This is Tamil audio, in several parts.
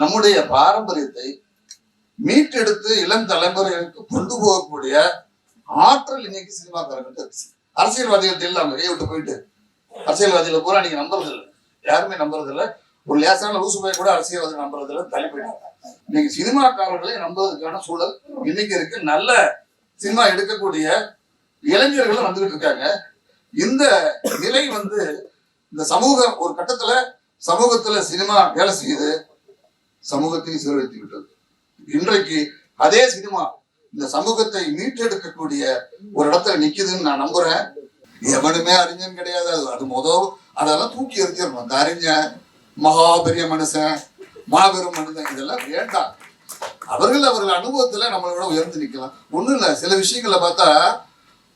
நம்முடைய பாரம்பரியத்தை மீட்டெடுத்து இளம் தலைமுறைகளுக்கு கொண்டு போகக்கூடிய ஆற்றல் இன்னைக்கு சினிமாக்காரங்கிட்ட இருக்கு. அரசியல்வாதிகள்ட்ட இல்லாம வெளியே விட்டு போயிட்டு அரசியல்வாதிகளை பூரா நீங்க நம்புறது இல்லை. யாருமே நம்புறது இல்லை. ஒரு லேசான லூசு போய் கூட அரசியல்வாதி நம்புறது இல்லை தள்ளி போயிட்டாங்க. இன்னைக்கு சினிமாக்காரர்களை நம்புவதற்கான சூழல் இன்னைக்கு இருக்கு. நல்ல சினிமா எடுக்கக்கூடிய இளைஞர்களும் வந்துகிட்டு இருக்காங்க. இந்த நிலை வந்து இந்த சமூக ஒரு கட்டத்துல சமூகத்துல சினிமா வேலை செய்யுது. சமூகத்தையும் சீரழித்து விட்டது. இன்றைக்கு அதே சினிமா இந்த சமூகத்தை மீட்டெடுக்கக்கூடிய ஒரு இடத்துல நிக்குதுன்னு நான் நம்புறேன். எவனுமே அறிஞன் கிடையாது. அது அது மொதல் அதெல்லாம் தூக்கி எறிஞ்சிடணும். அந்த அறிஞன் மகா பெரிய மனுஷன் மாபெரும் மனிதன் இதெல்லாம் வேண்டாம். அவர்கள் அவர்கள் அனுபவத்துல நம்மளோட உயர்ந்து நிக்கலாம். ஒண்ணும் இல்லை. சில விஷயங்களை பார்த்தா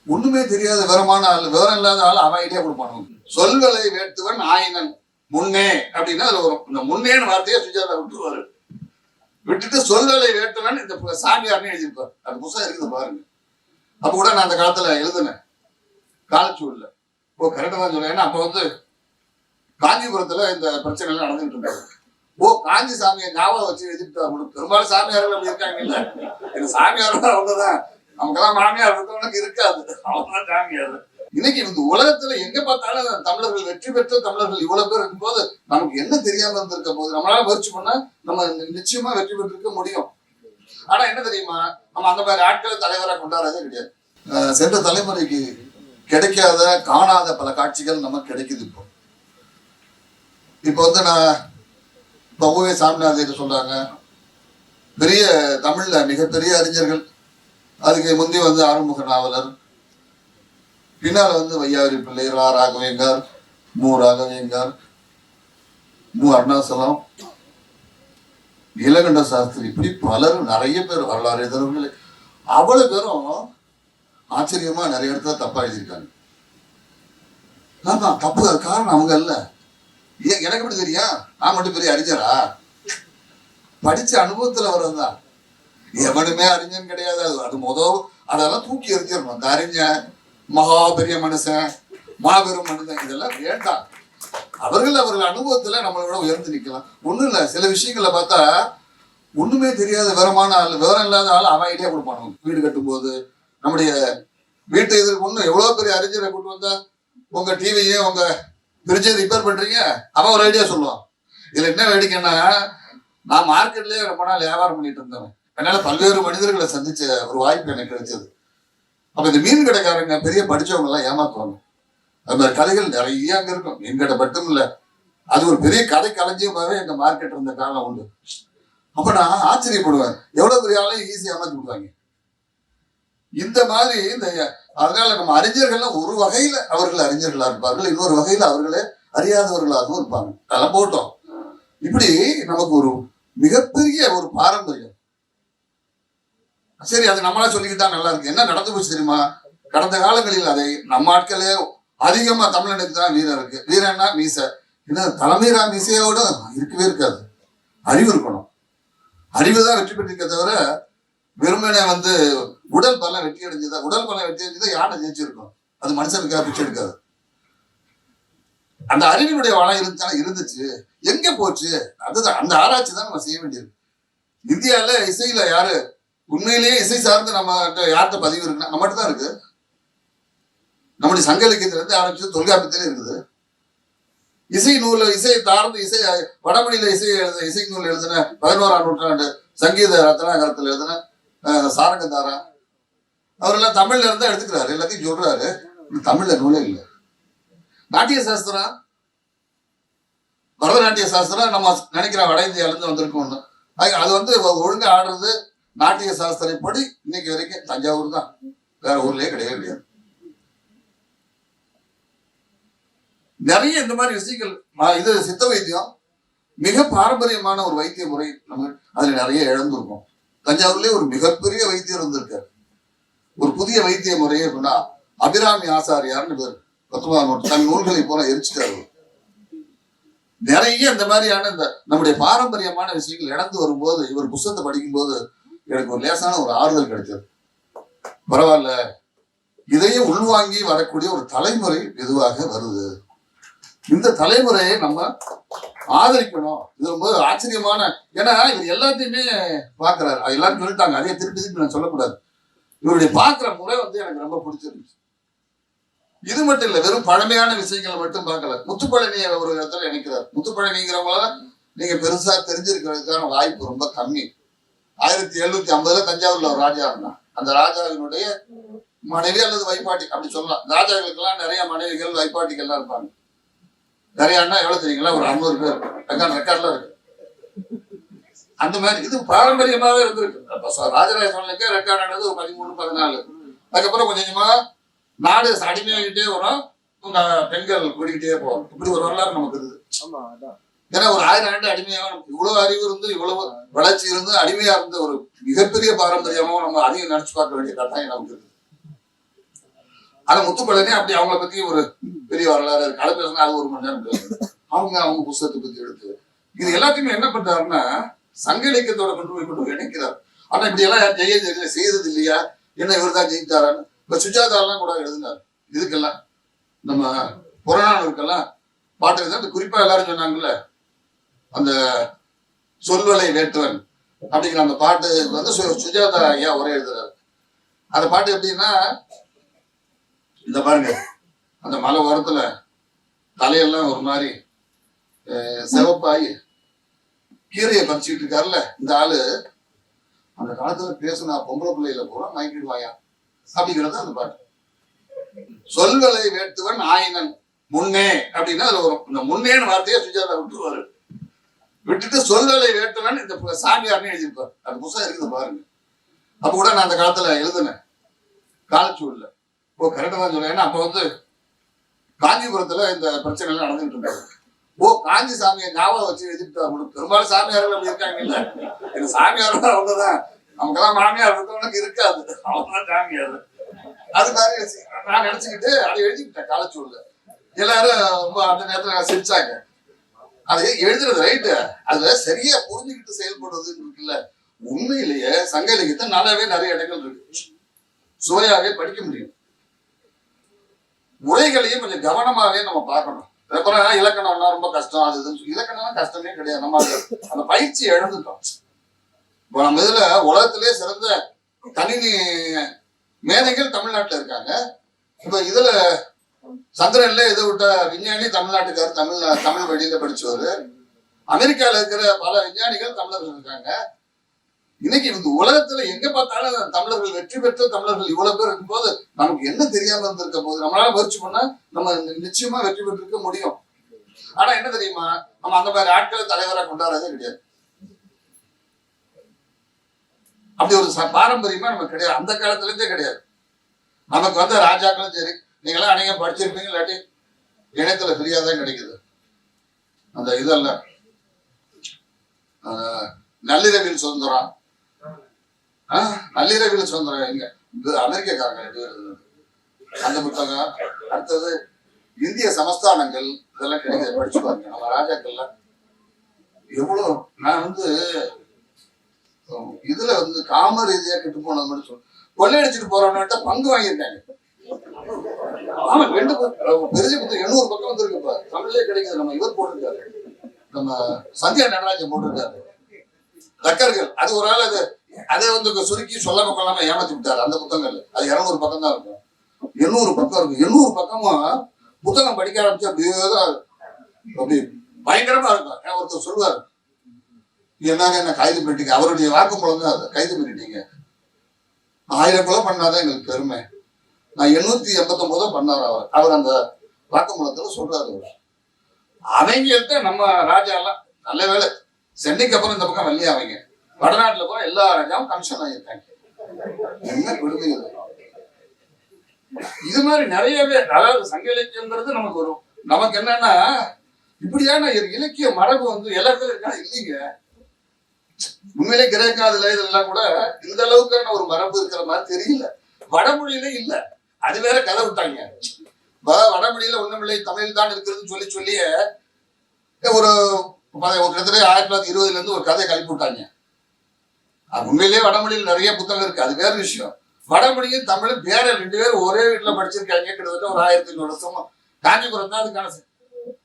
ஒண்ணுமே தெரியாத விவரமான ஆள் விவரம் இல்லாத ஆள் அவன் ஐடியா கொடுப்பானு. சொல்களை வேட்டுவன் ஆயினன். முன்னே அப்படின்னா அது வரும் இந்த முன்னேன்னு வார்த்தையை சுஜாதா விட்டுருவாரு. விட்டுட்டு சொல்வேலை வேட்டுவன் இந்த பு- சாமியார்னு எழுதியிருப்பார். அந்த புத்தகம் இருக்குது பாருங்க. அப்ப கூட நான் அந்த காலத்துல எழுதினேன். காலச்சூழல ஓ கரெக்டா தான் சொல்றேன் ஏன்னா அப்ப வந்து காஞ்சிபுரத்துல இந்த பிரச்சனை எல்லாம் நடந்துட்டு இருந்தாங்க ஓ காஞ்சி சாமியை ஞாபகம் வச்சு எழுதிட்டு பெரும்பாலும் சாமியார்கள் அப்படி இருக்காங்க இல்ல இந்த சாமியார் அவங்கதான் நமக்கெல்லாம் மாமியார் இருக்கவனுக்கு இருக்காது. அவங்கதான் சாமியார். இன்னைக்கு இந்த உலகத்துல எங்க பார்த்தாலும் தமிழர்கள் வெற்றி பெற்ற தமிழர்கள் இவ்வளவு பேர் இருக்கும்போது நமக்கு என்ன தெரியாம இருந்திருக்க போது நம்மளால முயற்சி பண்ணா நம்ம நிச்சயமா வெற்றி பெற்றிருக்க முடியும். ஆனா என்ன தெரியுமா? நம்ம அந்த மாதிரி ஆட்களை தலைவரா கொண்டாடுறதே கிடையாது. சென்ற தலைமுறைக்கு கிடைக்காத காணாத பல காட்சிகள் நமக்கு கிடைக்குது இப்போ. இப்போ வந்து நான் பகுவே சாமிநாதர் சொல்றாங்க. பெரிய தமிழ்ல மிகப்பெரிய அறிஞர்கள். அதுக்கு முந்தி வந்து ஆறுமுக நாவலர் பின்னால் வந்து வையாரி பிள்ளை ரா ராகவேங்கர் மு ராகவேங்கர் மு அருணாசலம் நீலகண்ட சாஸ்திரி இப்படி பலரும் நிறைய பேர் வரலாறு எழுதுறவங்களே. அவ்வளவு பேரும் ஆச்சரியமா நிறைய இடத்துல தப்பா எழுதியிருக்காங்க. ஆமா தப்பு காரணம் அவங்க இல்ல. ஏன் எனக்கு எப்படி தெரியும்? நான் மட்டும் பெரிய அறிஞரா? படிச்ச அனுபவத்துல வர்றதுதான் எவனுமே அறிஞன் கிடையாது. அது அது மொதல் அதெல்லாம் தூக்கி எறிஞ்சிடணும். அந்த அறிஞன் மகா பெரிய மனுஷன் மாபெரும் மனிதன் இதெல்லாம் வேண்டாம். அவர்கள் அவர்கள் அனுபவத்துல நம்மளோட உயர்ந்து நிக்கலாம். ஒண்ணும் இல்ல சில விஷயங்களை பார்த்தா ஒண்ணுமே தெரியாத விவரமான ஆள் விவரம் இல்லாத ஆள் அவன் ஐடியா கொடுப்பானு. வீடு கட்டும்போது நம்முடைய வீட்டு இதற்கு ஒண்ணு எவ்வளவு பெரிய அறிஞரை கொண்டு வந்தா உங்க டிவியை உங்க ஃப்ரிட்ஜை ரிப்பேர் பண்றீங்க? அவன் ஒரு ஐடியா சொல்லுவான். இதுல என்ன வேடிக்கைன்னா நான் மார்க்கெட்லயே ரொம்ப நாள் வியாபாரம் பண்ணிட்டு இருந்தவன். அதனால பல்வேறு மனிதர்களை சந்திச்ச ஒரு வாய்ப்பு எனக்கு கிடைச்சது. அப்ப இந்த மீன் கடைக்காரங்க பெரிய படிச்சவங்க எல்லாம் ஏமாத்துவாங்க. அது மாதிரி கதைகள் நிறைய அங்க இருக்கும். மீன் கடை மட்டும் இல்ல. அது ஒரு பெரிய கதை களஞ்சியமாவே எங்க மார்க்கெட் இருந்த காலம் உண்டு. அப்ப நான் ஆச்சரியப்படுவேன். எவ்வளவு பெரிய ஆளையும் ஈஸியா ஏமாத்தி விடுவாங்க. இந்த மாதிரி இந்த அதனால நம்ம அறிஞர்கள்லாம் ஒரு வகையில அவர்கள் அறிஞர்களா இருப்பார்கள். இன்னொரு வகையில அவர்களே அறியாதவர்களாகவும் இருப்பாங்க. அதெல்லாம் போட்டோம். இப்படி நமக்கு ஒரு மிகப்பெரிய ஒரு பாரம்பரியம். சரி அது நம்மளா சொல்லிக்கிட்டா நல்லா இருக்கு என்ன நடந்து போச்சு தெரியுமா? கடந்த காலங்களில் அதை நம்ம ஆட்களே அதிகமா தமிழனுக்கு தான் வீரம் இருக்கு. வீரன்னா மீச. என்ன தலைமைரா மீசையோட இருக்கவே இருக்காது. அறிவு இருக்கணும். அறிவு தான் வெற்றி பெற்றிருக்க தவிர வெறுமனே வந்து உடல் பலம் வெற்றி அடைஞ்சதா உடல் பலம் வெற்றி அடைஞ்சதா யானை ஜெயிச்சிருக்கும்? அது மனுஷனுக்காக பிச்சை எடுக்காது. அந்த அறிவினுடைய வளம் இருந்தாலும் இருந்துச்சு. எங்க போச்சு? அதுதான் அந்த ஆராய்ச்சி தான் நம்ம செய்ய வேண்டியது. இந்தியால இசையில யாரு உண்மையிலேயே இசை சார்ந்து நம்ம யார்கிட்ட பதிவு இருக்குன்னா நம்மகிட்ட தான் இருக்கு. நம்முடைய சங்க இலக்கியத்திலிருந்து ஆரம்பிச்சு தொல்காப்பியத்திலே இருக்குது. இசை நூல் இசை தார்ந்து இசை வடமொழியில இசை எழுத இசை நூல் எழுதின பதினோராம் நூற்றாண்டு சங்கீத ரத்னாகரத்தில் எழுதின சாரங்கதாரா அவரெல்லாம் தமிழ்ல இருந்தா எடுத்துக்கிறாரு எல்லாத்தையும் சொல்றாரு. தமிழ்ல நூலே இல்லை. நாட்டிய சாஸ்திரம் பரதநாட்டிய சாஸ்திரம் நம்ம நினைக்கிற வட இந்தியால இருந்து வந்திருக்கோம்னு. அது வந்து ஒழுங்காக ஆடுறது நாட்டிய சாஸ்திரப்படி இன்னைக்கு வரைக்கும் தஞ்சாவூர் தான். வேற ஊர்லயே கிடையவே கிடையாது. நிறைய இந்த மாதிரி விஷயங்கள் இது சித்த வைத்தியம் மிக பாரம்பரியமான ஒரு வைத்திய முறை நம்ம அதுல நிறைய இழந்திருக்கோம். தஞ்சாவூர்லயே ஒரு மிகப்பெரிய வைத்தியர் இருந்திருக்காரு. ஒரு புதிய வைத்திய முறையே அப்படின்னா அபிராமி ஆசாரியார்னு பேர். பத்தொன்பதாம் தன் நூல்களை போல எரிச்சிட்டாரு நிறைய இந்த மாதிரியான இந்த நம்முடைய பாரம்பரியமான விஷயங்கள் இழந்து வரும்போது இவர் புத்தகத்தை படிக்கும்போது எனக்கு ஒரு லேசான ஒரு ஆறுதல் கிடைச்சது பரவாயில்ல. இதையும் உள்வாங்கி வரக்கூடிய ஒரு தலைமுறை மெதுவாக வருது. இந்த தலைமுறையை நம்ம ஆதரிக்கணும். இது ரொம்ப ஆச்சரியமான ஏன்னா இவர் எல்லாத்தையுமே பாக்குறாரு அது எல்லாரும் சொல்லிட்டாங்க. அதே திருப்பி திருப்பி நான் சொல்லக்கூடாது. இவருடைய பார்க்குற முறை வந்து எனக்கு ரொம்ப பிடிச்சிருந்துச்சு. இது மட்டும் இல்லை வெறும் பழமையான விஷயங்களை மட்டும் பார்க்கல. முத்துப்பழனியை ஒரு இடத்துல நினைக்கிறார் முத்துப்பழனிங்கிறவங்களால நீங்க பெருசா தெரிஞ்சிருக்கிறதுக்கான வாய்ப்பு ரொம்ப கம்மி. ஆயிரத்தி எழுநூத்தி ஐம்பதுல தஞ்சாவூர்ல ஒரு ராஜா இருந்தான் அந்த ராஜாவினுடைய மனைவி அல்லது வைப்பாட்டி அப்படி சொல்லலாம். ராஜாக்களுக்கெல்லாம் நிறைய மனைவிகள் வைப்பாட்டிகள்லாம் இருப்பாங்க. நிறைய அண்ணா எவ்வளவு தெரியுங்களா? ஒரு ஐம்பது பேர் ரெக்கார்ட் ரெக்கார்ட்ல இருக்கு. அந்த மாதிரி இது பாரம்பரியமாவே இருந்திருக்கு. அப்ப ராஜராஜ சோழனுக்கே ரெக்கார்ட் ஆனது ஒரு பதிமூணு பதினாலு. அதுக்கப்புறம் கொஞ்சம் கொஞ்சமா நாடு அடிமையாகிட்டே வரும். பெண்கள் கூடிக்கிட்டே போகும். இப்படி ஒரு வரலாறு நமக்கு இருக்குது. ஆமா அதான். ஏன்னா ஒரு ஆயிரம் ஆண்டு அடிமையாக நமக்கு இவ்வளவு அறிவு இருந்து இவ்வளவு வளர்ச்சி இருந்து அடிமையா இருந்த ஒரு மிகப்பெரிய பாரம்பரியமாவும் நம்ம அதையும் நினைச்சு பார்க்க வேண்டிய கட்டாயம் நமக்கு இருக்கு. ஆனா முத்துப்பழனி அப்படி அவங்கள பத்தி ஒரு பெரிய வரலாறு இருக்கு. அதை பேசினா அது ஒரு மணி நேரம் அவங்க அவங்க புஸ்தகத்தை பத்தி எடுத்து. இது எல்லாத்தையுமே என்ன பண்றாருன்னா சங்க இலக்கியத்தோட கொண்டு போய் கொண்டு இணைக்கிறார். ஆனா இப்படி எல்லாம் யார் ஜெய ஜெய செய்தது இல்லையா? என்ன இவர் தான் ஜெயித்தாரான்னு? இப்ப சுஜாதாலாம் கூட எழுதினார். இதுக்கெல்லாம் நம்ம புறநானூருக்கெல்லாம் பாட்டு குறிப்பா எல்லாரும் சொன்னாங்கல்ல அந்த சொல்வலை வேற்றன் அப்படிங்கிற அந்த பாட்டு வந்து சு- சுஜாதா ஐயா உரை எழுதுறாரு. அந்த பாட்டு எப்படின்னா இந்த பாருங்க அந்த மலை ஓரத்துல தலையெல்லாம் ஒரு மாதிரி சிவப்பாயி கீரையை பறிச்சுட்டு இருக்காருல்ல இந்த ஆளு அந்த காலத்துல பேசுனா பொம்பளை பிள்ளையில பூரா மயக்கிடுவாயா? அப்படிங்கிறது அந்த பாட்டு. சொல்வலை வேட்டுவன் ஆயினன் முன்னே அப்படின்னா அதுல வரும். இந்த முன்னேன்னு வார்த்தையை சுஜாதா விட்டுருவாரு. விட்டுட்டு சொல்வேலை வேட்டவன் இந்த சாமியார்னு எழுதியிருப்பார். அந்த புத்தகம் இருக்குது பாருங்க. அப்ப கூட நான் அந்த காலத்துல எழுதினேன். காலச்சூழல ஓ கரெக்டா தான் சொல்றேன் ஏன்னா அப்ப வந்து காஞ்சிபுரத்துல இந்த பிரச்சனை எல்லாம் நடந்துட்டு இருந்தாங்க ஓ காஞ்சி சாமியை ஞாபகம் வச்சு எழுதிட்டு பெரும்பாலும் சாமியார்கள் அப்படி இருக்காங்க இல்ல இந்த சாமியார் அவங்கதான் நமக்கெல்லாம் மாமியார் இருக்கவனுக்கு இருக்காது. அவங்கதான் சாமியார். அது மாதிரி நான் நினைச்சுக்கிட்டு அதை எழுதிக்கிட்டேன் காலச்சூழல எல்லாரும் ரொம்ப அந்த நேரத்துல சிரிச்சாங்க. அது எழுதுறது ரைட்டு அதுல சரியா புரிஞ்சுக்கிட்டு செயல்படுறது இருக்குல்ல. உண்மையிலேயே சங்க இலக்கியத்தை நல்லாவே நிறைய இடங்கள் இருக்கு. சுவையாவே படிக்க முடியும். உரைகளையும் கொஞ்சம் கவனமாவே நம்ம பார்க்கணும். அப்புறம் இலக்கணம்னா ரொம்ப கஷ்டம் அது இதுன்னு இலக்கணம்லாம் கஷ்டமே கிடையாது. நம்ம அந்த பயிற்சி இழந்துட்டோம். இப்போ நம்ம இதுல உலகத்திலே சிறந்த கணினி மேதைகள் தமிழ்நாட்டுல இருக்காங்க. இப்ப இதுல சந்திரன்ல இதை விட்ட விஞ்ஞானி தமிழ்நாட்டுக்காரர் தமிழ் தமிழ் வழியில படிச்சவரு. அமெரிக்கால இருக்கிற பல விஞ்ஞானிகள் தமிழர்கள் இருக்காங்க. இன்னைக்கு இந்த உலகத்துல எங்க பார்த்தாலும் தமிழர்கள் வெற்றி பெற்ற தமிழர்கள் இவ்வளவு பேர் இருக்கும்போது நமக்கு என்ன தெரியாம இருந்திருக்க போது நம்மளால முயற்சி பண்ணா நம்ம நிச்சயமா வெற்றி பெற்றிருக்க முடியும். ஆனா என்ன தெரியுமா? நம்ம அந்த மாதிரி ஆட்களை தலைவரா கொண்டாடுறதே கிடையாது. அப்படி ஒரு பாரம்பரியமா நமக்கு கிடையாது. அந்த காலத்துல இருந்தே கிடையாது. நமக்கு வந்து ராஜாக்களும் சரி நீங்களாம் அநேகம் படிச்சிருப்பீங்க இல்லாட்டி இணையத்துல ஃப்ரீயா தான் கிடைக்குது. அந்த இதெல்லாம் ஆஹ், நள்ளிரவில் சுதந்திரம். ஆஹ், நள்ளிரவில் சுதந்திரம் எங்க? இது அமெரிக்கக்காரங்க அந்த புத்தகம். அடுத்தது இந்திய சமஸ்தானங்கள். இதெல்லாம் கிடைக்குது படிச்சு பாருங்க. நம்ம ராஜாக்கள்லாம் எவ்வளவு நான் வந்து இதுல வந்து காம ரீதியா கெட்டு போனது மட்டும் சொல்ல கொள்ளையடிச்சிட்டு போறவன்கிட்ட பங்கு வாங்கியிருக்காங்க. ஆமா ரெண்டு பக்கம். பெரிய புத்தகம் எண்ணூறு பக்கம் வந்திருக்கு இப்ப. தமிழ்லயே கிடைக்குது. நம்ம இவர் போட்டிருக்காரு. நம்ம சந்தியா நடராஜன் போட்டிருக்காரு. தக்கர்கள் அது ஒரு ஆள் அது அதை வந்து சுருக்கி சொல்லாம கொள்ளாம ஏமாத்தி விட்டாரு. அந்த புத்தகங்கள். அது இருநூறு பக்கம் தான் இருக்கும். எண்ணூறு பக்கம் இருக்கும் எண்ணூறு பக்கமும் புத்தகம் படிக்க ஆரம்பிச்சு அப்படியே தான் அப்படி பயங்கரமா இருக்கும். ஏன் ஒருத்தர் சொல்லுவார். என்னங்க என்ன கைது பண்ணிட்டீங்க? அவருடைய வாக்குமூலம் தான் அதை. கைது பண்ணிட்டீங்க. ஆயிரம் கொலை பண்ணாதான் எங்களுக்கு பெருமை. நான் எண்ணூத்தி எண்பத்தொன்பது ஒன்பதோ பண்ணார் அவர். அவர் அந்த வாக்குமூலத்தில் சொல்றாரு அவங்கள்ட்ட நம்ம ராஜா எல்லாம் நல்ல வேலை சென்னைக்கு அப்புறம் இந்த பக்கம் வள்ளி அவங்க? வடநாட்டுல போய் எல்லா ராஜாவும் கமிஷன் ஆகியிருக்காங்க என்ன கொடுமை இது? மாதிரி நிறையவே அதாவது சங்க இலக்கியங்கிறது நமக்கு வரும். நமக்கு என்னன்னா இப்படியான இலக்கிய மரபு வந்து எல்லாருக்கும் இருக்கா? இல்லைங்க. உண்மையிலே கிரேக்காதுல இதெல்லாம் கூட இந்த அளவுக்கான ஒரு மரபு இருக்கிற மாதிரி தெரியல. வடமொழியில இல்ல. அது வேற கதை விட்டாங்க. வடமொழியில ஒண்ணுமில்லை தமிழ் தான் இருக்கிறதுன்னு சொல்லி சொல்லியே ஒரு ஒரு கிட்டத்தட்ட ஆயிரத்தி தொள்ளாயிரத்தி இருபதுல இருந்து ஒரு கதையை கழிப்பு விட்டாங்க. உண்மையிலேயே வடமொழியில் நிறைய புத்தகம் இருக்கு. அது வேற விஷயம். வடமொழியும் தமிழும் வேற ரெண்டு பேரும் ஒரே வீட்டுல படிச்சிருக்காங்க. கிட்டத்தட்ட ஒரு ஆயிரத்தி ஐநூறு வருஷம். காஞ்சிபுரம் தான் அதுக்கான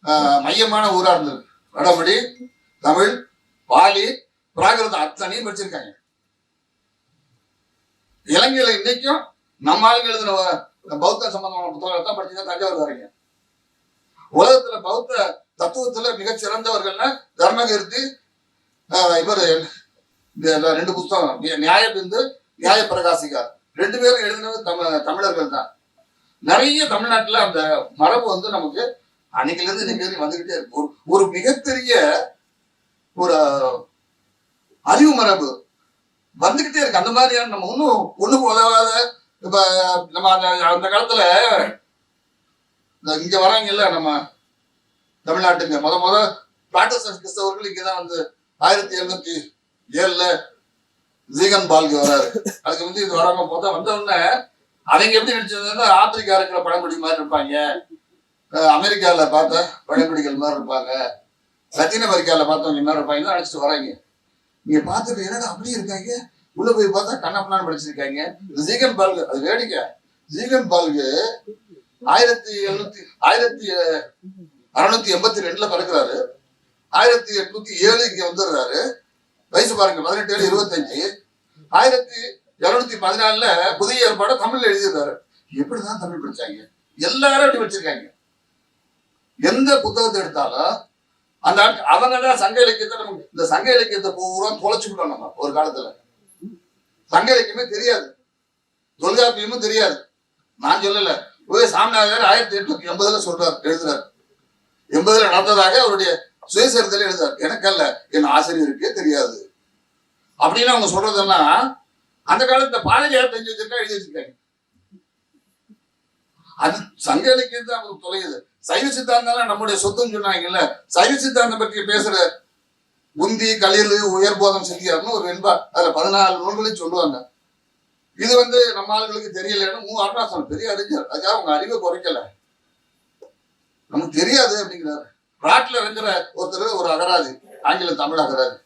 ஆஹ், மையமான ஊரா இருந்தது. வடமொழி தமிழ் பாலி பிராகிருதம் அத்தனையும் படிச்சிருக்காங்க. இலங்கையில இன்னைக்கும் நம்ம ஆளுங்க எழுதின பௌத்த சம்பந்தமான புத்தகத்தை தான் படிச்சு தஞ்சாவூர் வரீங்க உலகத்துல பௌத்த தத்துவத்துல மிகச் சிறந்தவர்கள்னா தர்மகீர்த்தி இவர் ரெண்டு புத்தகம் நியாயபிந்து நியாய பிரகாசிகா ரெண்டு பேரும் எழுதினது தமிழ் தமிழர்கள் தான். நிறைய தமிழ்நாட்டுல அந்த மரபு வந்து நமக்கு அன்னைக்குல இருந்து இன்னைக்கு வரைக்கும் வந்துகிட்டே இருக்கு. ஒரு ஒரு மிகப்பெரிய ஒரு அறிவு மரபு வந்துகிட்டே இருக்கு. அந்த மாதிரியான நம்ம ஒன்றும் ஒண்ணுக்கு உதவாத இப்ப நம்ம அந்த அந்த காலத்துல இந்த இங்க வராங்கல்ல நம்ம தமிழ்நாட்டுக்கு முத முத பிராட்டஸ்டன்ட் கிறிஸ்தவர்கள் இங்கதான் வந்து ஆயிரத்தி எழுநூத்தி ஏழுல ஜீகன் பால்கு வராரு. அதுக்கு வந்து இது வராம போதா வந்த உடனே அவங்க எப்படி நினைச்சதுன்னா ஆப்பிரிக்கா இருக்கிற பழங்குடி மாதிரி இருப்பாங்க. அமெரிக்கால பார்த்த பழங்குடிகள் மாதிரி இருப்பாங்க. லத்தீன் அமெரிக்கால பார்த்தவங்க மாதிரி இருப்பாங்க தான் நினைச்சிட்டு வராங்க. நீங்க பார்த்துட்டு என்னடா அப்படி இருக்காங்க? உள்ள போய் பார்த்தா கண்ணப்பனான்னு படிச்சிருக்காங்க. ஜீகன் பால்கு அது வேடிக்கை. ஜீகன் பால்கு ஆயிரத்தி எழுநூத்தி ஆயிரத்தி அறுநூத்தி எண்பத்தி ரெண்டுல பிறக்கிறாரு. ஆயிரத்தி எட்நூத்தி ஏழு இங்க வந்துடுறாரு. வயசு பாருங்க பதினெட்டு ஏழு இருபத்தஞ்சு. ஆயிரத்தி இருநூத்தி பதினாலுல புதிய ஏற்பாடு தமிழ்ல எழுதிடுறாரு எப்படிதான் தமிழ் படிச்சாங்க? எல்லாரும் அப்படி வச்சிருக்காங்க எந்த புத்தகத்தை எடுத்தாலும் அந்த அவங்க தான் சங்க இலக்கியத்தை நம்ம இந்த சங்க இலக்கியத்தை பூரா தொலைச்சுக்கிட்டோம் நம்ம ஒரு காலத்துல. சங்க இலக்கியமே தெரியாது. தொல்காப்பியமும் தெரியாது. நான் சொல்லல. இவர் சாமிநாதர் ஆயிரத்தி எட்நூத்தி எண்பதுல சொல்றாரு எழுதுறாரு. எண்பதுல நடந்ததாக அவருடைய சுயசரிதல் எழுதுறாரு. எனக்கல்ல என் ஆசிரியருக்கே தெரியாது. அப்படின்னு அவங்க சொல்றதெல்லாம் அந்த காலத்துல பாரதியார் தெரிஞ்சு வச்சிருக்கா? எழுதி வச்சிருக்காங்க. அது சங்க இலக்கியம் தான் அவங்களுக்கு தொலையுது. சைவ சித்தாந்தம் நம்முடைய சொத்துன்னு சொன்னாங்கல்ல சைவ சித்தாந்தம் பற்றி பேசுற உந்தி களிர் உயர்போதம் சித்தியார்னு ஒரு வெண்பா அதுல பதினாலு நூல்களையும் சொல்லுவாங்க. இது வந்து நம்ம ஆளுங்களுக்கு தெரியலன்னு மூ. அருணாசலம் பெரிய அறிஞர். அதுக்காக அவங்க அறிவை குறைக்கல. நமக்கு தெரியாது அப்படிங்கிறாரு. நாட்டுல இருக்கிற ஒருத்தர் ஒரு அகராதி ஆங்கில தமிழ் அகராதி.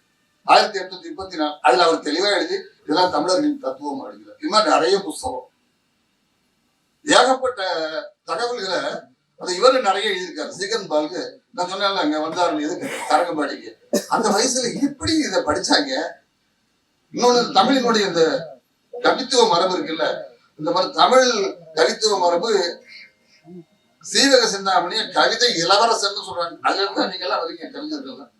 ஆயிரத்தி எட்நூத்தி முப்பத்தி நாலு அதுல அவர் தெளிவா எழுதி இதெல்லாம் தமிழர்களின் தத்துவம் அப்படிங்கிறார். இது மாதிரி நிறைய புஸ்தகம். ஏகப்பட்ட தகவல்களை அது இவரு நிறைய எழுதியிருக்காரு. சிகன் பால்கு நான் சொன்னால அங்க வந்தாரு இதுக்கு தரங்கம்பாடிக்கு அந்த வயசுல எப்படி இதை படிச்சாங்க. இன்னொன்னு தமிழினுடைய இந்த கவித்துவ மரபு இருக்குல்ல இந்த மாதிரி தமிழ் கவித்துவ மரபு சீவக சிந்தாமணிய கவிதை இளவரசன் சொல்றாங்க. அதுல இருந்து நீங்க எல்லாம் வரீங்க கவிஞர்கள்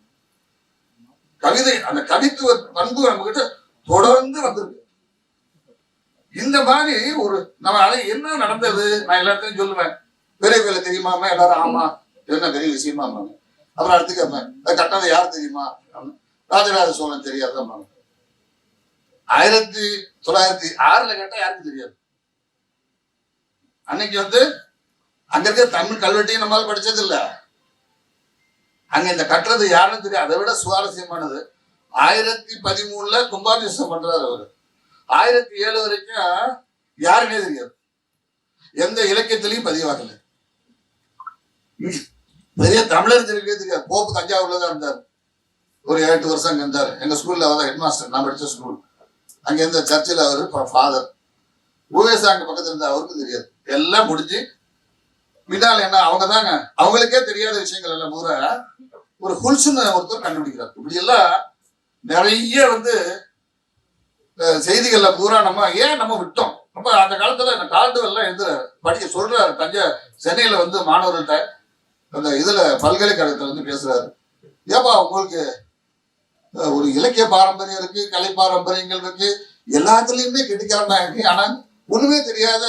கவிதை அந்த கவித்துவ பண்பு நம்ம கிட்ட தொடர்ந்து வந்திருக்கு. இந்த மாதிரி ஒரு நம்ம அதை என்ன நடந்தது? நான் எல்லாத்தையும் சொல்லுவேன். விரைவில் தெரியுமாமா எல்லாரும் ஆமா. என்ன பெரிய விஷயமா அப்புறம் அடுத்து கேட்பேன் அது யார் தெரியுமா? ராஜராஜ சோழன் தெரியாதாம்மா ஆயிரத்தி தொள்ளாயிரத்தி ஆறுல கேட்டா யாருக்கும் தெரியாது. அன்னைக்கு வந்து அங்க இருக்க தமிழ் கல்வெட்டையும் நம்மளால படிச்சது இல்ல. அங்க இந்த கட்டுறது யாருன்னு தெரியும் அதை விட சுவாரஸ்யமானது ஆயிரத்தி பதிமூணுல கும்பாபிஷேகம் பண்றாரு அவரு. ஆயிரத்தி ஏழு வரைக்கும் யாருன்னே தெரியாது. எந்த இலக்கியத்திலையும் பதிவாகலை. பெரிய தமிழர் தெரியாது. போப்பு தஞ்சாவூர்ல தான் இருந்தார். ஒரு எட்டு வருஷம் அங்கே இருந்தார். எங்க ஸ்கூல்ல அவர் ஹெட் மாஸ்டர் நான் படித்த ஸ்கூல் அங்கே இருந்த சர்ச்சில் அவர் ஃபாதர் ஊவேசா அங்க பக்கத்தில் இருந்தா அவருக்கும் தெரியாது. எல்லாம் முடிஞ்சு பின்னால் என்ன அவங்க தாங்க. அவங்களுக்கே தெரியாத விஷயங்கள் எல்லாம் பூரா ஒரு ஹுல்சுன்னு ஒருத்தர் கண்டுபிடிக்கிறார். இப்படி எல்லாம் நிறைய வந்து செய்திகள்ல பூரா நம்ம ஏன் நம்ம விட்டோம்? அப்ப அந்த காலத்துல இந்த கால்டுவெல்லாம் எழுதுறாரு படிக்க சொல்றாரு தஞ்சை சென்னையில வந்து மாணவர்கள்ட்ட அந்த இதுல பல்கலைக்கழகத்துல வந்து பேசுறாரு. ஏப்பா உங்களுக்கு ஒரு இலக்கிய பாரம்பரியம் இருக்கு கலை பாரம்பரியங்கள் இருக்கு எல்லாத்துலயுமே கெட்டிக்காரனா இருக்கு ஆனா ஒண்ணுமே தெரியாத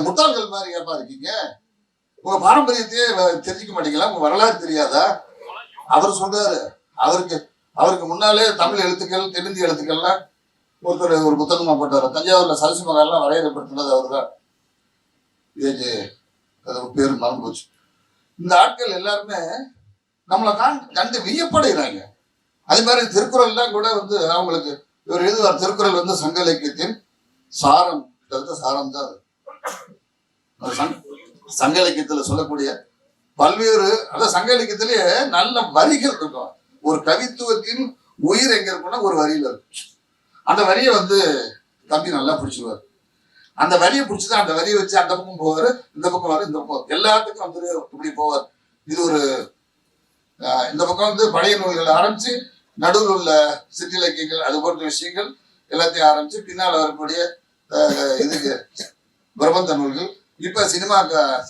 முட்டாள்கள் மாதிரி ஏப்பா இருக்கீங்க. உங்க பாரம்பரியத்தையே வ- தெரிஞ்சுக்க மாட்டீங்களா? உங்க வரலாறு தெரியாதா? அவர் சொல்றாரு அவருக்கு அவருக்கு முன்னாலே தமிழ் எழுத்துக்கள் தெலுங்கு எழுத்துக்கள்லாம் ஒருத்தர் ஒரு புத்தகமா போட்டார். தஞ்சாவூர்ல சரசி மகால்லாம் வரையறைப்படுத்தினது அவர் தான் ஏஜே பேர் மறந்து போச்சு. இந்த ஆட்கள் எல்லாருமே நம்மளை காண் கண்டு வியப்படைகிறாங்க. அதே மாதிரி திருக்குறள்லாம் கூட வந்து அவங்களுக்கு இவர் எழுதுவார் திருக்குறள் வந்து சங்க இலக்கியத்தின் சாரம் கிட்டத்தட்ட சாரம் தான். அது. சங்க- இலக்கியத்தில் சொல்லக்கூடிய பல்வேறு அதாவது சங்க இலக்கியத்திலேயே நல்ல வரிகள் இருக்கும். ஒரு கவித்துவத்தின் உயிர் எங்க இருக்கும்னா ஒரு வரியில இருக்கும். அந்த வரியை வந்து தம்பி நல்லா பிடிச்சிருவார். அந்த வரியை பிடிச்சிதான் அந்த வரியை வச்சு அந்த பக்கம் போவாரு இந்த பக்கம் வர இந்த பக்கம் எல்லாத்துக்கும் வந்து இப்படி போவார். இது ஒரு இந்த பக்கம் வந்து பழைய நூல்கள் ஆரம்பிச்சு நடுவில் உள்ள சிற்றிலக்கியங்கள் அது போன்ற விஷயங்கள் எல்லாத்தையும் ஆரம்பிச்சு பின்னால் வரக்கூடிய இதுக்கு பிரபந்த நூல்கள். இப்ப சினிமா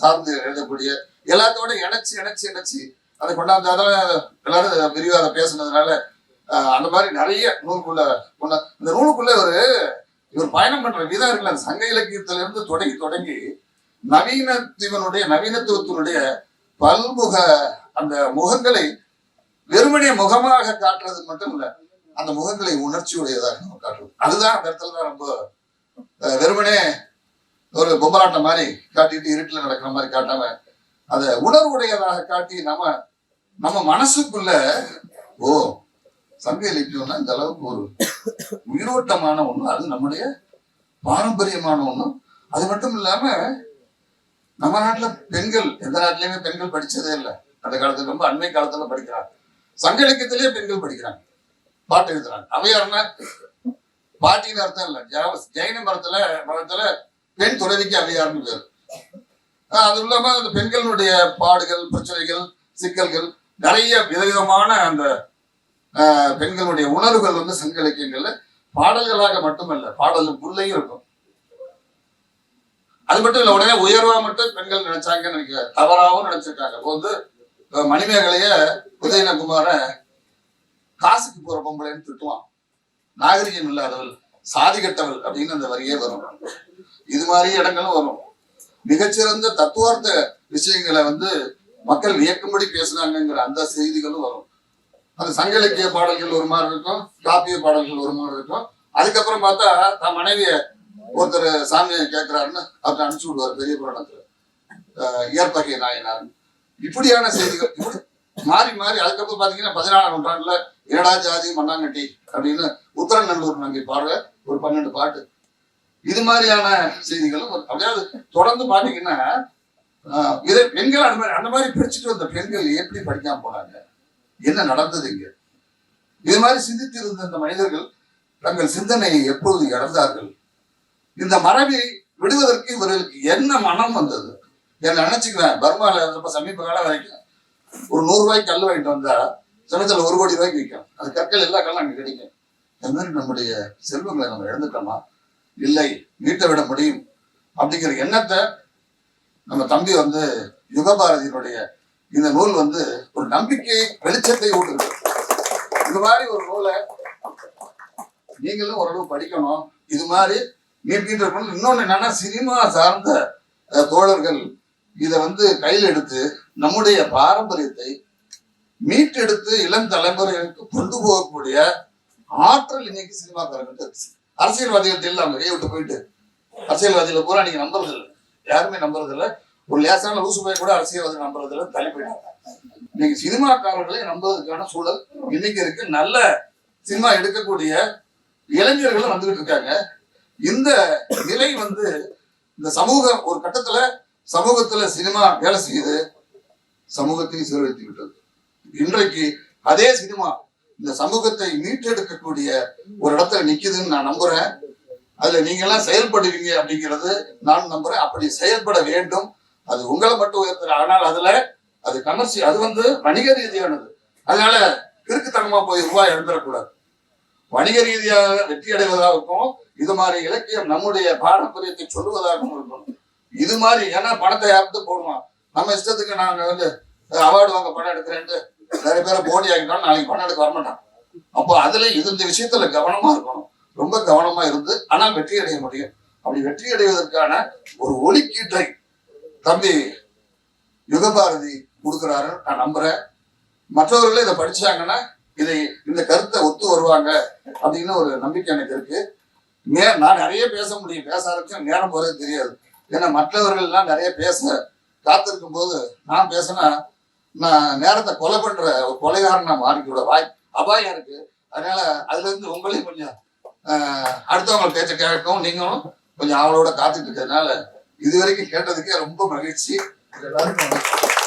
சார்ந்து எழுதக்கூடிய எல்லாத்தோட இணைச்சு இணைச்சு இணைச்சு அதை கொண்டாந்தாதான் எல்லாரும் விரிவாக பேசுனதுனால அந்த மாதிரி நிறைய நூலுக்குள்ள கொண்டா இந்த நூலுக்குள்ள ஒரு இவர் பயணம் பண்ற விதம் இருக்குல்ல அந்த சங்க இலக்கியத்துல இருந்து தொடங்கி தொடங்கி நவீனத்திவனுடைய நவீனத்துவத்தினுடைய பல்முக அந்த முகங்களை வெறுமனே முகமாக காட்டுறது மட்டும் இல்ல அந்த முகங்களை உணர்ச்சியுடையதாக நம்ம காட்டுறது அதுதான் அந்த இடத்துல தான் ரொம்ப அஹ், வெறுமனே ஒரு பொம்மலாட்டம் மாதிரி காட்டிட்டு இருட்டுல நடக்கிற மாதிரி காட்டாம அதை உணர்வுடையதாக காட்டி நம்ம நம்ம மனசுக்குள்ள ஓ சங்க இலக்கியம்னா இந்த அளவுக்கு ஒரு உயிரோட்டமான ஒண்ணு அது நம்முடைய பாரம்பரியமான ஒண்ணு. அது மட்டும் இல்லாம நம்ம நாட்டுல பெண்கள் எந்த நாட்டிலயுமே பெண்கள் படிச்சதே இல்லை. அந்த காலத்துல ரொம்ப அண்மை காலத்துல படிக்கிறாங்க. சங்க இலக்கியத்திலேயே பெண்கள் படிக்கிறாங்க. பாட்டு எழுதுறாங்க. அவையார்னா பாட்டின்னு அர்த்தம் இல்லை. ஜெயின மரத்துல மரத்துல பெண் துறவிக்கு அவையார்னு பேர். ஆஹ் அது இல்லாம அந்த பெண்களுடைய பாடுகள் பிரச்சனைகள் சிக்கல்கள் நிறைய விதவிதமான அந்த பெண்களுடைய உணர்வுகள் வந்து சங்க இலக்கியங்கள்ல பாடல்களாக மட்டுமல்ல பாடலுக்குள்ளேயும் இருக்கும். அது மட்டும் இல்ல உடனே உயர்வா மட்டும் பெண்கள் நினைச்சாங்கன்னு நினைக்க தவறாவும் நினைச்சிருக்காங்க. இப்போ வந்து மணிமேகலைய உதயநகுமார காசுக்கு போற பொம்பளைன்னு திட்டுவான். நாகரிகம் இல்லாதவள் சாதி கட்டவள் அப்படின்னு அந்த வரியே வரும். இது மாதிரி இடங்களும் வரும். மிகச்சிறந்த தத்துவார்த்த விஷயங்களை வந்து மக்கள் வியக்கும்படி பேசுனாங்கங்கிற அந்த செய்திகளும் வரும். அது சங்க இலக்கிய பாடல்கள் ஒரு மாதிரி இருக்கும் காப்பிய பாடல்கள் ஒரு மாதிரி இருக்கும். அதுக்கப்புறம் பார்த்தா தன் மனைவிய ஒருத்தர் சாமியை கேட்கிறாருன்னு அவர் அனுப்பிச்சு விடுவார் பெரிய புராணத்துல. இயற்பகை நாயனார். இப்படியான செய்திகள் இப்படி மாறி மாறி அதுக்கப்புறம் பாத்தீங்கன்னா பதினாலாம் நூற்றாண்டுல ஏடா ஜாதி மண்ணாங்கட்டி அப்படின்னு உத்தரநல்லூர் நங்கை பாடுற ஒரு பன்னெண்டு பாட்டு. இது மாதிரியான செய்திகளும் அப்படியாவது தொடர்ந்து பாத்தீங்கன்னா ஆஹ் இதை பெண்கள் அந்த மாதிரி அந்த மாதிரி பிரிச்சுட்டு வந்த பெண்கள் எப்படி படிக்காம போனாங்க? என்ன நடந்தது இங்க? இது மாதிரி சிந்தித்து இருந்த இந்த மனிதர்கள் தங்கள் சிந்தனையை எப்பொழுது இழந்தார்கள்? இந்த மரபை விடுவதற்கு இவர்களுக்கு என்ன மனம் வந்தது? என்ன நினைச்சுக்குவேன் பர்மால இருந்தப்ப சமீப காலம் வரைக்கும் ஒரு நூறு ரூபாய்க்கு கல் வாங்கிட்டு வந்தா சமயத்துல ஒரு கோடி ரூபாய்க்கு விற்கும். அது கற்கள் எல்லா கல்லும் அங்க கிடைக்கும். இந்த மாதிரி நம்முடைய செல்வங்களை நம்ம இழந்துட்டோமா? இல்லை மீட்ட விட முடியும். அப்படிங்கிற எண்ணத்தை நம்ம தம்பி வந்து யுகபாரதியினுடைய இந்த நூல் வந்து ஒரு நம்பிக்கை வெளிச்சத்தை ஊட்டுது. இந்த மாதிரி ஒரு நூலை நீங்களும் ஓரளவு படிக்கணும். இது மாதிரி நீட்டின்ற இருக்கணும் இன்னொன்னு என்னன்னா சினிமா சார்ந்த தோழர்கள் இதை வந்து கையில் எடுத்து நம்முடைய பாரம்பரியத்தை மீட்டெடுத்து இளம் தலைமுறைகளுக்கு கொண்டு போகக்கூடிய ஆற்றல் இன்னைக்கு சினிமாக்காரங்கிட்ட அரசியல்வாதிகள் அரசியல்வாதிகள்ட்ட அவங்க கையை விட்டு போயிட்டு அரசியல்வாதிகளை பூரா நீங்க நம்புறது இல்லை யாருமே நம்புறது இல்லை ஒரு லேசான லூசு போய் கூட அரசியல்வாதி வந்து நம்புறதுல தள்ளி போயிட்டாங்க. இன்னைக்கு சினிமாக்காரர்களை நம்புவதற்கான சூழல் இன்னைக்கு இருக்கு. நல்ல சினிமா எடுக்கக்கூடிய இளைஞர்களும் வந்துகிட்டு இருக்காங்க. இந்த நிலை வந்து இந்த சமூகம் ஒரு கட்டத்துல சமூகத்துல சினிமா வேலை செய்யுது. சமூகத்தையும் சீரழித்து விட்டது இன்றைக்கு அதே சினிமா இந்த சமூகத்தை மீட்டெடுக்கக்கூடிய ஒரு இடத்துல நிக்குதுன்னு நான் நம்புறேன். அதுல நீங்க எல்லாம் செயல்படுவீங்க அப்படிங்கிறது நான் நம்புறேன். அப்படி செயல்பட வேண்டும். அது உங்களை மட்டும் உயர்த்துற. ஆனால் அதுல அது கமர்சி அது வந்து வணிக ரீதியானது. அதனால கிறுக்குத்தனமா போய் ரூபாய் எழுந்துடக்கூடாது வணிக ரீதியாக வெற்றி அடைவதாகவும் இது மாதிரி இலக்கியம் நம்முடைய பாரம்பரியத்தை சொல்லுவதாகவும் இருக்கணும். இது மாதிரி ஏன்னா பணத்தை யாருக்கு போடுவான் நம்ம இஷ்டத்துக்கு நாங்க வந்து அவார்டு வாங்க பணம் எடுக்கிறேன்ட்டு நிறைய பேரை போடி ஆகிட்டோம் நாளைக்கு பணம் எடுக்க வரமாட்டான். அப்போ அதுல இது இந்த விஷயத்துல கவனமா இருக்கணும். ரொம்ப கவனமா இருந்து ஆனால் வெற்றி அடைய முடியும். அப்படி வெற்றி அடைவதற்கான ஒரு ஒலிக்கீட்டை தம்பி யுகபாரதி கொடுக்குறாருன்னு நான் நம்புறேன். மற்றவர்களும் இதை படிச்சாங்கன்னா இதை இந்த கருத்தை ஒத்து வருவாங்க அப்படின்னு ஒரு நம்பிக்கை எனக்கு இருக்கு. நே நான் நிறைய பேச முடியும். பேச ஆரம்பிச்சா நேரம் போறது தெரியாது. ஏன்னா மற்றவர்கள் எல்லாம் நிறைய பேச காத்திருக்கும் போது நான் பேசினா நான் நேரத்தை கொலை பண்ற ஒரு கொலைகாரன் நான் மாறிக்கூட வாய் அபாயம் இருக்கு. அதனால அதுல இருந்து உங்களையும் கொஞ்சம் அடுத்தவங்க பேச்ச கேட்கவும் நீங்களும் கொஞ்சம் அவளோட காத்துட்டு இருக்கிறதுனால இது வரைக்கும் கேட்டதுக்கே ரொம்ப மகிழ்ச்சி. எல்லாருக்கும்